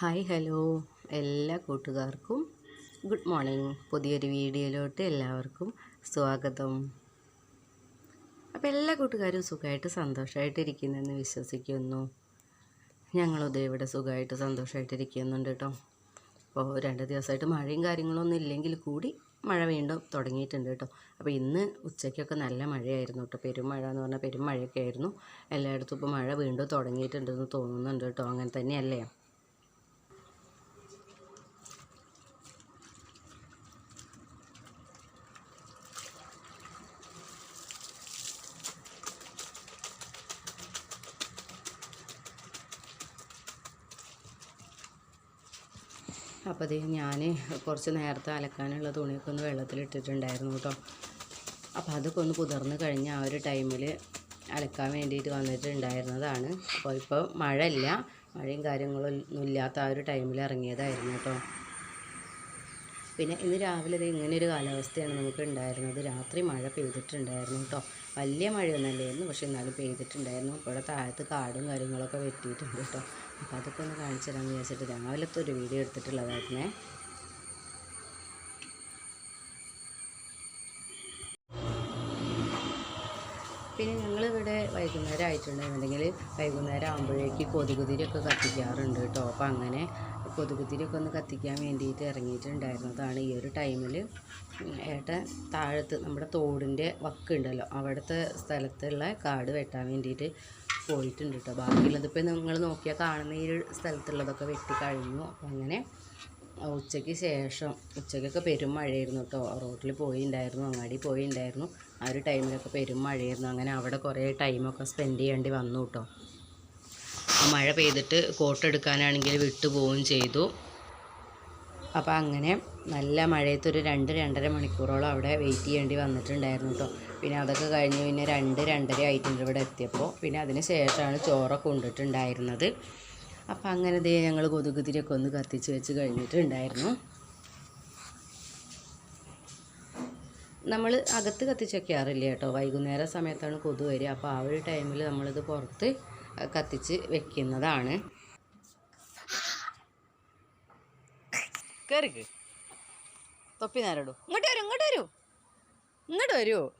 Hi hello എല്ലാ കൂട്ടുകാർക്കും good morning. പുതിയൊരു വീഡിയോയിലോട്ട് എല്ലാവർക്കും സ്വാഗതം. അപ്പോൾ എല്ലാ കൂട്ടുകാരും സുഖമായിട്ട് സന്തോഷമായിട്ട് ഇരിക്കുന്നെന്ന് വിശ്വസിക്കുന്നു ഞങ്ങളത് ഇവിടെ സുഖമായിട്ട് സന്തോഷമായിട്ട് ഇരിക്കുന്നുണ്ട് കേട്ടോ. അപ്പോൾ രണ്ട് ദിവസമായിട്ട് മഴയും കാര്യങ്ങളൊന്നും ഇല്ലെങ്കിൽ കൂടി മഴ വീണ്ടും തുടങ്ങിയിട്ടുണ്ട് കേട്ടോ. അപ്പോൾ ഇന്ന് ഉച്ചയ്ക്കൊക്കെ നല്ല മഴയായിരുന്നു കേട്ടോ. പെരുമഴ എന്ന് പറഞ്ഞാൽ പെരുമഴയൊക്കെ ആയിരുന്നു. എല്ലായിടത്തും ഇപ്പോൾ മഴ വീണ്ടും തുടങ്ങിയിട്ടുണ്ടെന്ന് തോന്നുന്നുണ്ട് കേട്ടോ. അങ്ങനെ തന്നെയല്ലേ? അപ്പോൾ അത് ഞാൻ കുറച്ച് നേരത്തെ അലക്കാനുള്ള തുണിയൊക്കെ ഒന്ന് വെള്ളത്തിലിട്ടിട്ടുണ്ടായിരുന്നു കേട്ടോ. അപ്പോൾ അതൊക്കെ ഒന്ന് കുതിർന്ന് കഴിഞ്ഞ ആ ഒരു ടൈമിൽ അലക്കാൻ വേണ്ടിയിട്ട് വന്നിട്ടുണ്ടായിരുന്നതാണ്. അപ്പോൾ ഇപ്പോൾ മഴയില്ല. മഴയും കാര്യങ്ങളൊന്നും ഇല്ലാത്ത ആ ഒരു ടൈമിൽ ഇറങ്ങിയതായിരുന്നു കേട്ടോ. പിന്നെ ഇന്ന് രാവിലെ ഇങ്ങനെ ഒരു കാലാവസ്ഥയാണ് നമുക്ക് ഉണ്ടായിരുന്നത്. രാത്രി മഴ പെയ്തിട്ടുണ്ടായിരുന്നു കേട്ടോ വലിയ മഴയൊന്നുമല്ലായിരുന്നു പക്ഷെ എന്നാലും പെയ്തിട്ടുണ്ടായിരുന്നു. ഇവിടെ താഴത്ത് കാടും കാര്യങ്ങളൊക്കെ വെട്ടിയിട്ടുണ്ട് കേട്ടോ അപ്പോൾ അതൊക്കെ ഒന്ന് കാണിച്ചു തരാമെന്ന് വിചാരിച്ചിട്ട് രാവിലത്തെ ഒരു വീഡിയോ എടുത്തിട്ടുള്ളതായിരുന്നേ. പിന്നെ ഞങ്ങളിവിടെ വൈകുന്നേരം ആയിട്ടുണ്ടെന്നുണ്ടെങ്കിൽ വൈകുന്നേരം ആകുമ്പോഴേക്ക് കൊതുകുതിരിയൊക്കെ കത്തിക്കാറുണ്ട് കേട്ടോ അപ്പോൾ അങ്ങനെ കൊതുകുതിരിയൊക്കെ ഒന്ന് കത്തിക്കാൻ വേണ്ടിയിട്ട് ഇറങ്ങിയിട്ടുണ്ടായിരുന്നതാണ് ഈ ഒരു ടൈമിൽ ഏട്ടൻ താഴത്ത് നമ്മുടെ തോടിന്റെ വക്കുണ്ടല്ലോ അവിടുത്തെ സ്ഥലത്തുള്ള കാട് വെട്ടാൻ വേണ്ടിയിട്ട് പോയിട്ടുണ്ട് കേട്ടോ. ബാക്കിയുള്ളത് ഇപ്പോൾ നിങ്ങൾ നോക്കിയാൽ കാണുന്ന ഈ സ്ഥലത്തുള്ളതൊക്കെ വെട്ടി കഴിഞ്ഞു. അപ്പോൾ അങ്ങനെ ഉച്ചയ്ക്ക് ശേഷം ഉച്ചയ്ക്കൊക്കെ പെരും മഴയായിരുന്നു കേട്ടോ. റോട്ടിൽ പോയിണ്ടായിരുന്നു അങ്ങാടി പോയിണ്ടായിരുന്നു. ആ ഒരു ടൈമിലൊക്കെ പെരും മഴയായിരുന്നു. അങ്ങനെ അവിടെ കുറേ ടൈമൊക്കെ സ്പെൻഡ് ചെയ്യേണ്ടി വന്നു കേട്ടോ. മഴ പെയ്തിട്ട് കോട്ട് എടുക്കാനാണെങ്കിൽ വിട്ടു പോവുകയും ചെയ്തു. അപ്പോൾ അങ്ങനെ നല്ല മഴയത്ത് ഒരു രണ്ട് രണ്ടര മണിക്കൂറോളം അവിടെ വെയിറ്റ് ചെയ്യേണ്ടി വന്നിട്ടുണ്ടായിരുന്നു കേട്ടോ. പിന്നെ അതൊക്കെ കഴിഞ്ഞ് പിന്നെ രണ്ട് രണ്ടര ആയിട്ടുണ്ട് ഇവിടെ എത്തിയപ്പോൾ. പിന്നെ അതിന് ശേഷമാണ് ചോറൊക്കെ കൊണ്ടിട്ടുണ്ടായിരുന്നത്. അപ്പോൾ അങ്ങനെ ദേ ഞങ്ങൾ കൊതുകുതിരിയൊക്കെ ഒന്ന് കത്തിച്ച് വെച്ച് കഴിഞ്ഞിട്ടുണ്ടായിരുന്നു. നമ്മൾ അകത്ത് കത്തിച്ച് വെക്കാറില്ല കേട്ടോ. വൈകുന്നേര സമയത്താണ് കൊതു വരിക. അപ്പോൾ ആ ഒരു ടൈമിൽ നമ്മളിത് പുറത്ത് കത്തിച്ച് വെക്കുന്നതാണ്. കയറിക്ക് തൊപ്പി നേരിടൂ ഇങ്ങോട്ട് വരൂ ഇങ്ങോട്ട് വരൂ. ഇങ്ങോട്ട് വരൂ.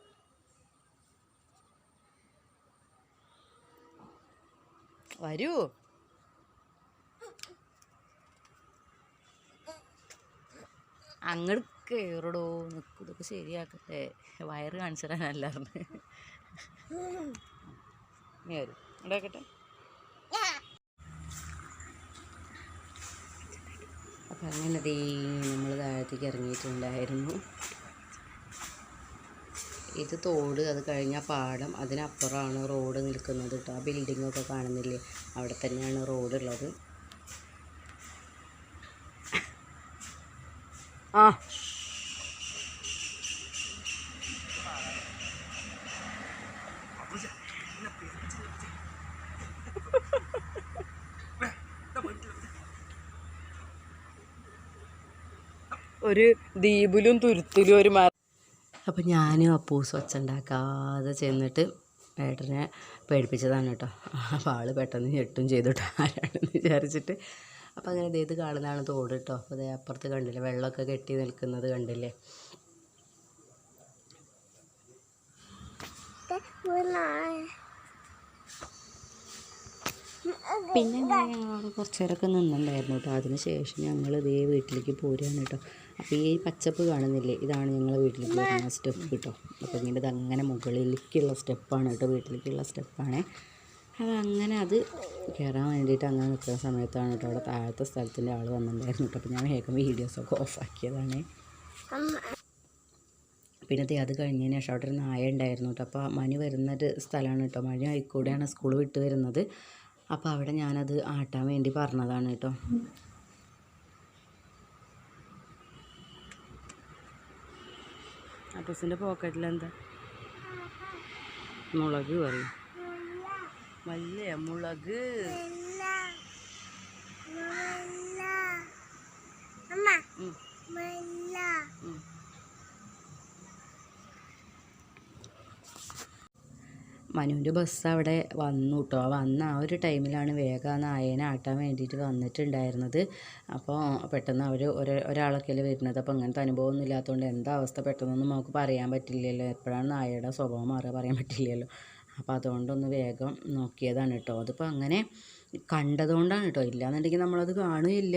വരൂ. അങ്ങോട്ട് കയറടോ നിൽക്കും ഇതൊക്കെ ശരിയാക്കട്ടെ. വയറ് കാണിച്ചിടാൻ തരാനല്ലായിരുന്നു നീ വരും. ഉണ്ടാക്കട്ടെ? അപ്പം അങ്ങനെ ദേ നമ്മൾ താഴത്തേക്ക് ഇറങ്ങിയിട്ടുണ്ടായിരുന്നു. ഇത് തോട് അത് കഴിഞ്ഞ പാടം അതിനപ്പുറമാണ് റോഡ് നിൽക്കുന്നത് കേട്ടോ. ആ ബിൽഡിങ്ങൊക്കെ കാണുന്നില്ലേ? അവിടെ തന്നെയാണ് റോഡ് ഉള്ളത്. ആ ഒരു ദ്വീപിലും തുരുത്തിലും ഒരു മര അപ്പം ഞാനും അപ്പൂസ് സ്വച്ഛ ഉണ്ടാക്കാതെ ചെന്നിട്ട് ഏട്ടനെ പേടിപ്പിച്ചതാണ് കേട്ടോ. അപ്പോൾ ആൾ പെട്ടെന്ന് ഞെട്ടും ചെയ്തു കേട്ടോ. ആരാണെന്ന് വിചാരിച്ചിട്ട്. അപ്പോൾ അങ്ങനെ ഇതേത് ഇത് കാണുന്നതാണ് തോട് കേട്ടോ. അപ്പോൾ അപ്പുറത്ത് കണ്ടില്ലേ വെള്ളമൊക്കെ കെട്ടി നിൽക്കുന്നത് കണ്ടില്ലേ? പിന്നെ ഞങ്ങൾ കുറച്ച് നിന്നുണ്ടായിരുന്നു കേട്ടോ. അതിന് ശേഷം ഞങ്ങൾ ഇതേ വീട്ടിലേക്ക് പോരുകയാണ് കേട്ടോ. അപ്പോൾ ഈ പച്ചപ്പ് കാണുന്നില്ലേ? ഇതാണ് ഞങ്ങൾ വീട്ടിലേക്ക് വരുന്ന സ്റ്റെപ്പ് കേട്ടോ. അപ്പോൾ ഇങ്ങനെ അങ്ങനെ മുകളിലേക്കുള്ള സ്റ്റെപ്പാണ് കേട്ടോ വീട്ടിലേക്കുള്ള സ്റ്റെപ്പാണ്. അപ്പോൾ അങ്ങനെ അത് കയറാൻ വേണ്ടിയിട്ട് അങ്ങനെ നിൽക്കുന്ന സമയത്താണ് കേട്ടോ അവിടെ താഴത്തെ സ്ഥലത്തിന്റെ ആൾ വന്നിട്ടുണ്ടായിരുന്നു കേട്ടോ. അപ്പോൾ ഞാൻ വേഗം വീഡിയോസൊക്കെ ഓഫാക്കിയതാണ് പിന്നെ ദേ അത് കഴിഞ്ഞതിന് ശേഷം അവിടെ ഒരു നായ ഉണ്ടായിരുന്നു കേട്ടോ. അപ്പോൾ മണി വരുന്നൊരു സ്ഥലമാണ് കേട്ടോ. മഴ ആയിക്കൂടെയാണ് സ്കൂൾ വിട്ട് വരുന്നത്. അപ്പോൾ അവിടെ ഞാനത് ആട്ടാൻ വേണ്ടി പറഞ്ഞതാണ് കേട്ടോ. അപ്പൂസിന്റെ പോക്കറ്റിൽ എന്താ മുളക് പറയും വലിയ മുളക്. ഉം. ഉം. മനുവിന്റെ ബസ് അവിടെ വന്നു കേട്ടോ വന്ന ആ ഒരു ടൈമിലാണ് വേഗം ആ നായേനെ ആട്ടാൻ വേണ്ടിയിട്ട് വന്നിട്ടുണ്ടായിരുന്നത്. അപ്പോൾ പെട്ടെന്ന് അവർ ഒരു ഒരാളൊക്കെയല്ലേ വരുന്നത്. അപ്പോൾ അങ്ങനത്തെ അനുഭവമൊന്നും ഇല്ലാത്തതുകൊണ്ട് എന്താ അവസ്ഥ പെട്ടെന്നൊന്നും നമുക്ക് പറയാൻ പറ്റില്ലല്ലോ. എപ്പോഴാണ് നായയുടെ സ്വഭാവം മാറുക പറയാൻ പറ്റില്ലല്ലോ. അപ്പോൾ അതുകൊണ്ടൊന്ന് വേഗം നോക്കിയതാണ് കേട്ടോ. അതിപ്പോൾ അങ്ങനെ കണ്ടതുകൊണ്ടാണ് കേട്ടോ. ഇല്ലാന്നുണ്ടെങ്കിൽ നമ്മളത് കാണുകയില്ല.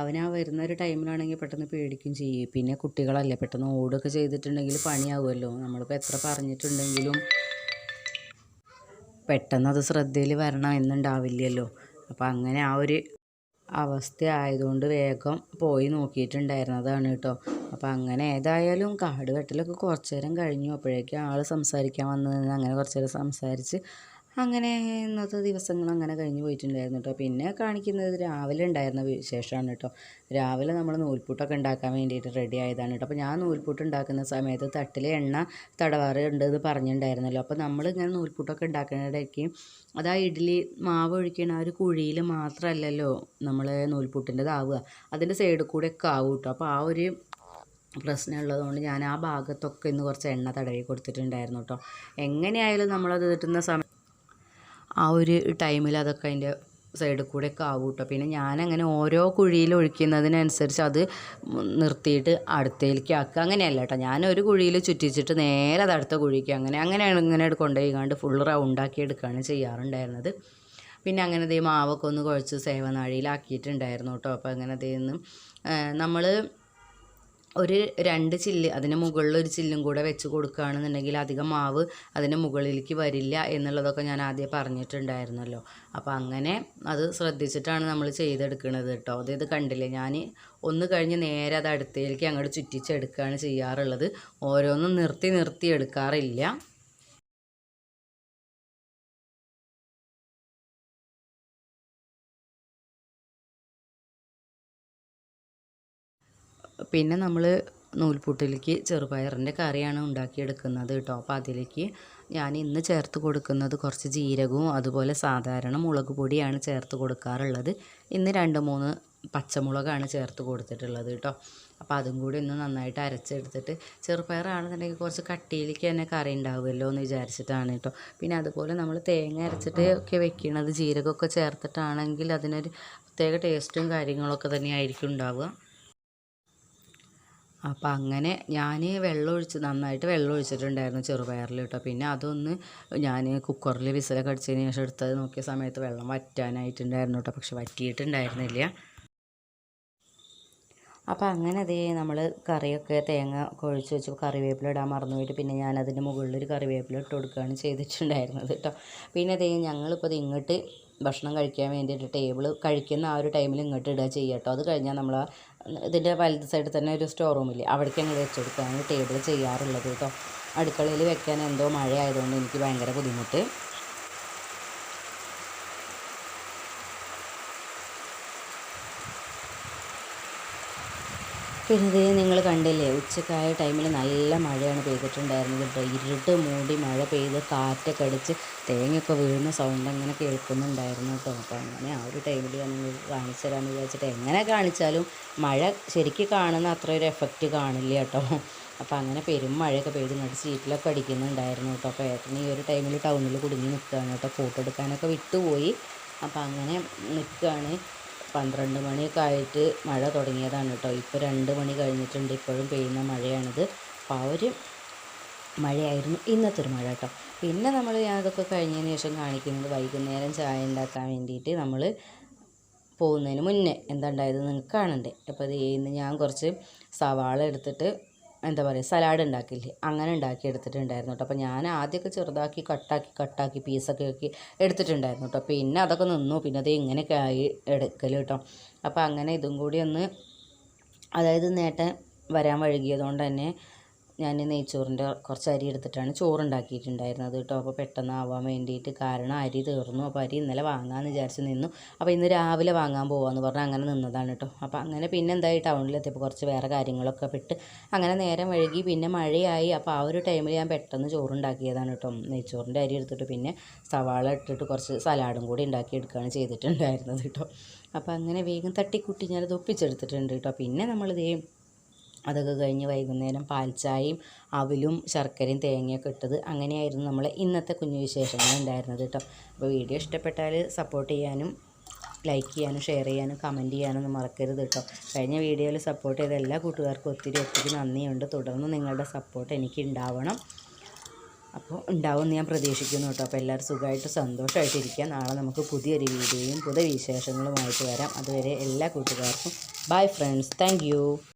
അവനാ വരുന്ന ഒരു ടൈമിലാണെങ്കിൽ പെട്ടെന്ന് പേടിക്കും ചെയ്യും. പിന്നെ കുട്ടികളല്ലേ പെട്ടെന്ന് ഓടുകയൊക്കെ ചെയ്തിട്ടുണ്ടെങ്കിൽ പണിയാവുമല്ലോ. നമ്മളിപ്പോൾ എത്ര പറഞ്ഞിട്ടുണ്ടെങ്കിലും പെട്ടെന്ന് അത് ശ്രദ്ധയിൽ വരണം എന്നുണ്ടാവില്ലല്ലോ. അപ്പോൾ അങ്ങനെ ആ ഒരു അവസ്ഥ ആയതുകൊണ്ട് വേഗം പോയി നോക്കിയിട്ടുണ്ടായിരുന്നതാണ് കേട്ടോ. അപ്പം അങ്ങനെ ഏതായാലും കാട് വെട്ടലൊക്കെ കുറച്ച് നേരം കഴിഞ്ഞു. അപ്പോഴേക്കും ആൾ സംസാരിക്കാൻ വന്നു അങ്ങനെ കുറച്ച് നേരം സംസാരിച്ച് അങ്ങനെ ഇന്നത്തെ ദിവസങ്ങൾ അങ്ങനെ കഴിഞ്ഞ് പോയിട്ടുണ്ടായിരുന്നു കേട്ടോ. പിന്നെ കാണിക്കുന്നത് രാവിലെ ഉണ്ടായിരുന്ന വിശേഷമാണ് കേട്ടോ. രാവിലെ നമ്മൾ നൂൽപുട്ടൊക്കെ ഉണ്ടാക്കാൻ വേണ്ടിയിട്ട് റെഡി ആയതാണ് കേട്ടോ. അപ്പോൾ ഞാൻ നൂൽപുട്ട് ഉണ്ടാക്കുന്ന സമയത്ത് തട്ടിലെ എണ്ണ തടവാറ് ഉണ്ട് എന്ന് പറഞ്ഞിട്ടുണ്ടായിരുന്നല്ലോ. അപ്പോൾ നമ്മൾ ഇങ്ങനെ നൂൽപുട്ടൊക്കെ ഉണ്ടാക്കുന്നിടയ്ക്ക് അത് ആ ഇഡ്ഡലി മാവ് ഒഴിക്കണ ആ ഒരു കുഴിയിൽ മാത്രമല്ലല്ലോ നമ്മൾ നൂൽപുട്ടിന്റെതാവുക. അതിന്റെ സൈഡിൽ കൂടെ ഒക്കെ ആവും കേട്ടോ. അപ്പോൾ ആ ഒരു പ്രശ്നമുള്ളതുകൊണ്ട് ഞാൻ ആ ഭാഗത്തൊക്കെ ഇന്ന് കുറച്ച് എണ്ണ തടവി കൊടുത്തിട്ടുണ്ടായിരുന്നു കേട്ടോ. എങ്ങനെയായാലും നമ്മളത് കിട്ടുന്ന സമയം ആ ഒരു ടൈമിൽ അതൊക്കെ അതിന്റെ സൈഡിൽ കൂടെ ഒക്കെ ആവും കേട്ടോ പിന്നെ ഞാനങ്ങനെ ഓരോ കുഴിയിൽ ഒഴിക്കുന്നതിനനുസരിച്ച് അത് നിർത്തിയിട്ട് അടുത്തേക്ക് ആക്കുക. അങ്ങനെയല്ല കേട്ടോ ഞാനൊരു കുഴിയിൽ ചുറ്റിച്ചിട്ട് നേരെ അത് അടുത്ത കുഴിക്ക് അങ്ങനെ അങ്ങനെ ഇങ്ങനെ കൊണ്ടുപോയിക്കാണ്ട് ഫുൾ റൗണ്ടാക്കി എടുക്കുകയാണ് ചെയ്യാറുണ്ടായിരുന്നത്. പിന്നെ അങ്ങനെ ദേ മാവൊക്കെ ഒന്ന് കുഴച്ച് സേവനാഴിയിലാക്കിയിട്ടുണ്ടായിരുന്നു കേട്ടോ അപ്പോൾ അങ്ങനെ ദേ നമ്മൾ ഒരു രണ്ട് ചില്ല് അതിന് മുകളിൽ ഒരു ചില്ലും കൂടെ വെച്ച് കൊടുക്കുകയാണെന്നുണ്ടെങ്കിൽ അധികം മാവ് അതിന് മുകളിലേക്ക് വരില്ല എന്നുള്ളതൊക്കെ ഞാൻ ആദ്യം പറഞ്ഞിട്ടുണ്ടായിരുന്നല്ലോ. അപ്പോൾ അങ്ങനെ അത് ശ്രദ്ധിച്ചിട്ടാണ് നമ്മൾ ചെയ്തെടുക്കുന്നത് കേട്ടോ. അതായത് കണ്ടില്ലേ? ഞാൻ ഒന്ന് കഴിഞ്ഞ് നേരെ അത് അടുത്തേക്ക് അങ്ങോട്ട് ചുറ്റിച്ചെടുക്കുകയാണ് ചെയ്യാറുള്ളത്. ഓരോന്നും നിർത്തി നിർത്തി എടുക്കാറില്ല. പിന്നെ നമ്മൾ നൂൽപുട്ടിലേക്ക് ചെറുപയറിന്റെ കറിയാണ് ഉണ്ടാക്കിയെടുക്കുന്നത് കേട്ടോ. അപ്പോൾ അതിലേക്ക് ഞാൻ ഇന്ന് ചേർത്ത് കൊടുക്കുന്നത് കുറച്ച് ജീരകവും അതുപോലെ സാധാരണ മുളക് പൊടിയാണ് ചേർത്ത് കൊടുക്കാറുള്ളത്. ഇന്ന് രണ്ട് മൂന്ന് പച്ചമുളകാണ് ചേർത്ത് കൊടുത്തിട്ടുള്ളത് കേട്ടോ. അപ്പോൾ അതും കൂടി ഒന്ന് നന്നായിട്ട് അരച്ചെടുത്തിട്ട് ചെറുപയറാണെന്നുണ്ടെങ്കിൽ കുറച്ച് കട്ടിയിലേക്ക് തന്നെ കറി ഉണ്ടാവുമല്ലോ എന്ന് വിചാരിച്ചിട്ടാണ് കേട്ടോ. പിന്നെ അതുപോലെ നമ്മൾ തേങ്ങ അരച്ചിട്ട് ഒക്കെ വെക്കുന്നത് ജീരകമൊക്കെ ചേർത്തിട്ടാണെങ്കിൽ അതിനൊരു പ്രത്യേക ടേസ്റ്റും കാര്യങ്ങളൊക്കെ തന്നെയായിരിക്കും ഉണ്ടാവുക. അപ്പം അങ്ങനെ ഞാൻ വെള്ളമൊഴിച്ച് നന്നായിട്ട് വെള്ളം ഒഴിച്ചിട്ടുണ്ടായിരുന്നു ചെറുപയറിൽ കേട്ടോ. പിന്നെ അതൊന്ന് ഞാൻ കുക്കറിൽ വിസിലൊക്കെ അടിച്ചതിന് ശേഷം എടുത്തത് നോക്കിയ സമയത്ത് വെള്ളം വറ്റാനായിട്ടുണ്ടായിരുന്നു കേട്ടോ. പക്ഷെ വറ്റിയിട്ടുണ്ടായിരുന്നില്ല. അപ്പോൾ അങ്ങനെ അതേ നമ്മൾ കറിയൊക്കെ തേങ്ങ കൊഴിച്ച് വെച്ച് കറിവേപ്പില ഇടാൻ മറന്നു പോയിട്ട് പിന്നെ ഞാൻ അതിന്റെ മുകളിൽ ഒരു കറിവേപ്പില ഇട്ട് കൊടുക്കുകയാണ് ചെയ്തിട്ടുണ്ടായിരുന്നത് കേട്ടോ. പിന്നെ അതേ ഞങ്ങളിപ്പോൾ ഇങ്ങോട്ട് ഭക്ഷണം കഴിക്കാൻ വേണ്ടിയിട്ട് ടേബിൾ കഴിക്കുന്ന ആ ഒരു ടൈമിൽ ഇങ്ങോട്ട് ഇടുക ചെയ്യുക കേട്ടോ. അത് കഴിഞ്ഞാൽ നമ്മൾ ഇതിന്റെ വലത് സൈഡിൽ തന്നെ ഒരു സ്റ്റോർ റൂമില്ലേ അവിടേക്ക് ഞങ്ങൾ വെച്ച് കൊടുക്കുകയാണ് ടേബിൾ ചെയ്യാറുള്ളത് കേട്ടോ അടുക്കളയിൽ വെക്കാൻ എന്തോ മഴ ആയതുകൊണ്ട് എനിക്ക് ഭയങ്കര ബുദ്ധിമുട്ട്. പിന്നെ ഇത് നിങ്ങൾ കണ്ടില്ലേ ഉച്ചക്കായ ടൈമിൽ നല്ല മഴയാണ് പെയ്തിട്ടുണ്ടായിരുന്നത്. ഇരുട്ട് മൂടി മഴ പെയ്ത് കാറ്റൊക്കെ അടിച്ച് തേങ്ങയൊക്കെ വീഴുന്ന സൗണ്ട് അങ്ങനെ കേൾക്കുന്നുണ്ടായിരുന്നു കേട്ടോ. അപ്പോൾ അങ്ങനെ ആ ഒരു ടൈമിൽ ഞാൻ കാണിച്ചു തരാമെന്ന് വിചാരിച്ചിട്ട് എങ്ങനെ കാണിച്ചാലും മഴ ശരിക്കും കാണുന്ന അത്ര ഒരു എഫക്റ്റ് കാണില്ല കേട്ടോ. അപ്പോൾ അങ്ങനെ പെരും മഴയൊക്കെ പെയ്ത് ഇങ്ങോട്ട് സീറ്റിലൊക്കെ അടിക്കുന്നുണ്ടായിരുന്നു കേട്ടോ. അപ്പോൾ ഏട്ടന് ഈ ഒരു ടൈമിൽ ടൗണിൽ കുടുങ്ങി നിൽക്കുകയാണ് കേട്ടോ. ഫോട്ടോ എടുക്കാനൊക്കെ വിട്ടുപോയി. അപ്പോൾ അങ്ങനെ നിൽക്കുകയാണ് പന്ത്രണ്ട് മണിയൊക്കെ ആയിട്ട് മഴ തുടങ്ങിയതാണ് കേട്ടോ. ഇപ്പോൾ രണ്ട് മണി കഴിഞ്ഞിട്ടുണ്ട്. ഇപ്പോഴും പെയ്യുന്ന മഴയാണിത്. അപ്പോൾ ആ ഒരു മഴയായിരുന്നു ഇന്നത്തെ ഒരു മഴ കേട്ടോ. പിന്നെ നമ്മൾ അതൊക്കെ കഴിഞ്ഞതിന് ശേഷം കാണിക്കുന്നത് വൈകുന്നേരം ചായ ഉണ്ടാക്കാൻ വേണ്ടിയിട്ട് നമ്മൾ പോകുന്നതിന് മുന്നേ എന്താ ഉണ്ടായത് നിങ്ങൾക്ക് കാണണ്ടേ? അപ്പോൾ അത് ഇന്ന് ഞാൻ കുറച്ച് സവാള എടുത്തിട്ട് എന്താ പറയുക സലാഡ് ഉണ്ടാക്കില്ലേ അങ്ങനെ ഉണ്ടാക്കി എടുത്തിട്ടുണ്ടായിരുന്നു കേട്ടോ. അപ്പോൾ ഞാൻ ആദ്യമൊക്കെ ചെറുതാക്കി കട്ടാക്കി കട്ടാക്കി പീസൊക്കെ ആക്കി എടുത്തിട്ടുണ്ടായിരുന്നു കേട്ടോ. പിന്നെ അതൊക്കെ നിന്നു. പിന്നെ അത് ഇങ്ങനെയൊക്കെ ആയി എടുക്കൽ കേട്ടോ. അപ്പോൾ അങ്ങനെ ഇതും കൂടി ഒന്ന് അതായത് നേട്ടം വരാൻ വഴുകിയതുകൊണ്ട് തന്നെ ഞാൻ നെയ്ച്ചോറിന്റെ കുറച്ച് അരി എടുത്തിട്ടാണ് ചോറുണ്ടാക്കിയിട്ടുണ്ടായിരുന്നത് കേട്ടോ. അപ്പോൾ പെട്ടെന്ന് ആവാൻ വേണ്ടിയിട്ട് കാരണം അരി തീർന്നു. അപ്പോൾ അരി ഇന്നലെ വാങ്ങാമെന്ന് വിചാരിച്ച് നിന്നു. അപ്പോൾ ഇന്ന് രാവിലെ വാങ്ങാൻ പോകാമെന്ന് പറഞ്ഞാൽ അങ്ങനെ നിന്നതാണ് കേട്ടോ. അപ്പോൾ അങ്ങനെ പിന്നെ എന്തായി ടൗണിലെത്തിയപ്പോൾ കുറച്ച് വേറെ കാര്യങ്ങളൊക്കെ പെട്ട് അങ്ങനെ നേരം വഴുകി പിന്നെ മഴയായി. അപ്പോൾ ആ ഒരു ടൈമിൽ ഞാൻ പെട്ടെന്ന് ചോറുണ്ടാക്കിയതാണ് കേട്ടോ. നെയ്ച്ചോറിന്റെ അരി എടുത്തിട്ട് പിന്നെ സവാള ഇട്ടിട്ട് കുറച്ച് സലാഡും കൂടി ഉണ്ടാക്കി എടുക്കുകയാണ് ചെയ്തിട്ടുണ്ടായിരുന്നത് കേട്ടോ. അപ്പോൾ അങ്ങനെ വേഗം തട്ടിക്കൂട്ടി ഞാനത് ഒപ്പിച്ചെടുത്തിട്ടുണ്ട് കേട്ടോ. പിന്നെ നമ്മളിതേ അതൊക്കെ കഴിഞ്ഞ് വൈകുന്നേരം പാൽച്ചായയും അവിലും ശർക്കരയും തേങ്ങയൊക്കെ ഇട്ടത് അങ്ങനെയായിരുന്നു നമ്മൾ ഇന്നത്തെ കുഞ്ഞു വിശേഷങ്ങൾ ഉണ്ടായിരുന്നത് കേട്ടോ. അപ്പോൾ വീഡിയോ ഇഷ്ടപ്പെട്ടാൽ സപ്പോർട്ട് ചെയ്യാനും ലൈക്ക് ചെയ്യാനും ഷെയർ ചെയ്യാനും കമന്റ് ചെയ്യാനൊന്നും മറക്കരുത് കേട്ടോ. കഴിഞ്ഞ വീഡിയോയിൽ സപ്പോർട്ട് ചെയ്ത എല്ലാ കൂട്ടുകാർക്കും ഒത്തിരി ഒത്തിരി നന്ദിയുണ്ട്. തുടർന്ന് നിങ്ങളുടെ സപ്പോർട്ട് എനിക്ക് ഉണ്ടാവണം. അപ്പോൾ ഉണ്ടാവുമെന്ന് ഞാൻ പ്രതീക്ഷിക്കുന്നു കേട്ടോ. അപ്പോൾ എല്ലാവരും സുഖമായിട്ട് സന്തോഷമായിട്ടിരിക്കുക നാളെ നമുക്ക് പുതിയൊരു വീഡിയോയും പുതിയ വിശേഷങ്ങളുമായിട്ട് വരാം. അതുവരെ എല്ലാ കൂട്ടുകാർക്കും ബൈ ഫ്രണ്ട്സ് താങ്ക്